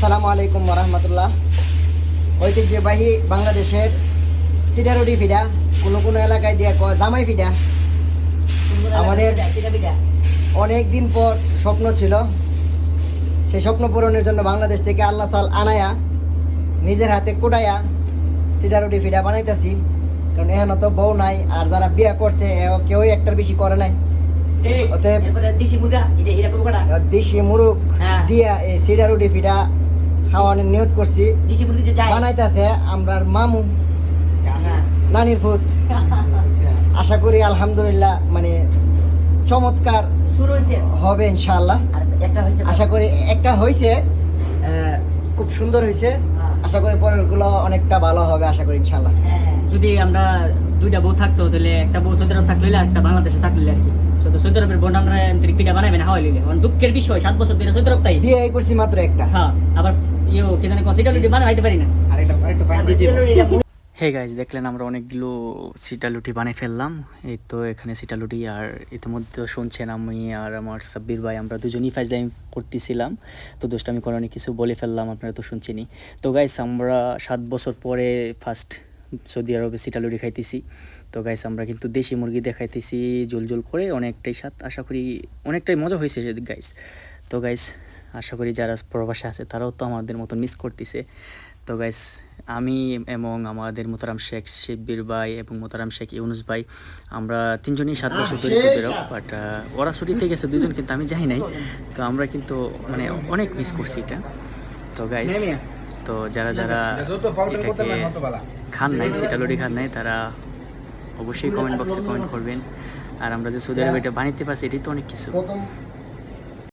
আসসালামু আলাইকুম রহমতুল্লাহ। ঐতিহ্যবাহী বাংলাদেশের সিডারুডি ফিডা কোনো কোনো এলাকায় দিয়ে কয় জামাই ফিডা। আমাদের অনেক দিন পর স্বপ্ন ছিল সেই স্বপ্ন পূরণের জন্য বাংলাদেশ থেকে আল্লাহ সাল আনায়া নিজের হাতে কুটাইয়া সিডারুডি ফিডা বানাইতেছি। কারণ এখানে তো বউ নাই আর যারা বিয়ে করছে কেউই একটার বেশি করে নাই। অতএব দেশি মুরুখ হ্যাঁ। দিয়া এই সিডারুডি ফিডা খাওয়ানোর নিয়ত করছি। বানাইতেছে আমরার মামু। হ্যাঁ নানির ফুত আশা করি আলহামদুলিল্লাহ মানে চমৎকার শুরু হয়েছে? হবে ইনশাআল্লাহ। আর একটা হয়েছে আশা করি একটা হয়েছে খুব সুন্দর হয়েছে। হ্যাঁ। আশা করি পরেরগুলো অনেকটা ভালো হবে আশা করি ইনশাআল্লাহ। হ্যাঁ হ্যাঁ। যদি আমরা দুইটা বউ থাকতো তাহলে একটা বউ সৌদি আরব থাকলে একটা বাংলাদেশে থাকলে আর কি। সৌদি সৌদি আরবের বোন আমরা পিঠা বানাইবে না হাওয়াই লিলে দুঃখের বিষয় সাত বছর ধরে সৌদি আরব তাই। বিয়ে করছি মাত্র একটা। হ্যাঁ আবার ইয়ে কি জানি কনসিডার বানাইতে পারি না। এটা হে গাইজ দেখলেন আমরা অনেকগুলো সিটালুটি বানিয়ে ফেললাম। এই তো এখানে সিটালুটি আর ইতিমধ্যে শুনছেন আমি আর আমার সাব্বির ভাই আমরা দুজনই ফাইজলাইম করতেছিলাম। তো দোষটা আমি কোনো কিছু বলে ফেললাম আপনারা তো শুনছেনই। তো গাইস আমরা সাত বছর পরে ফার্স্ট সৌদি আরবে সিটালুটি খাইতেছি। তো গাইস আমরা কিন্তু দেশি মুরগি দেখাইতেছি জোল জোল করে অনেকটাই স্বাদ। আশা করি অনেকটাই মজা হয়েছে গাইস তো গাইস আশা করি যারা প্রবাসে আছে তারাও তো আমাদের মতো মিস করতেছে। তো গাইস আমি এবং আমাদের মোতারাম শেখ শিব্বির ভাই এবং মোতারাম শেখ ইউনুস ভাই আমরা তিনজনই সাত বছর ধরে সৌদি বাট ওরা ছুটিতে গেছে দুজন কিন্তু আমি যাই নাই। তো আমরা কিন্তু মানে অনেক মিস করছি এটা। তো গাইস তো যারা যারা এটাকে খান নাই সিটালুডি খান নাই তারা অবশ্যই কমেন্ট বক্সে কমেন্ট করবেন। আর আমরা যে সৌদি আরবে এটা বানাইতে পারছি এটাই তো অনেক কিছু।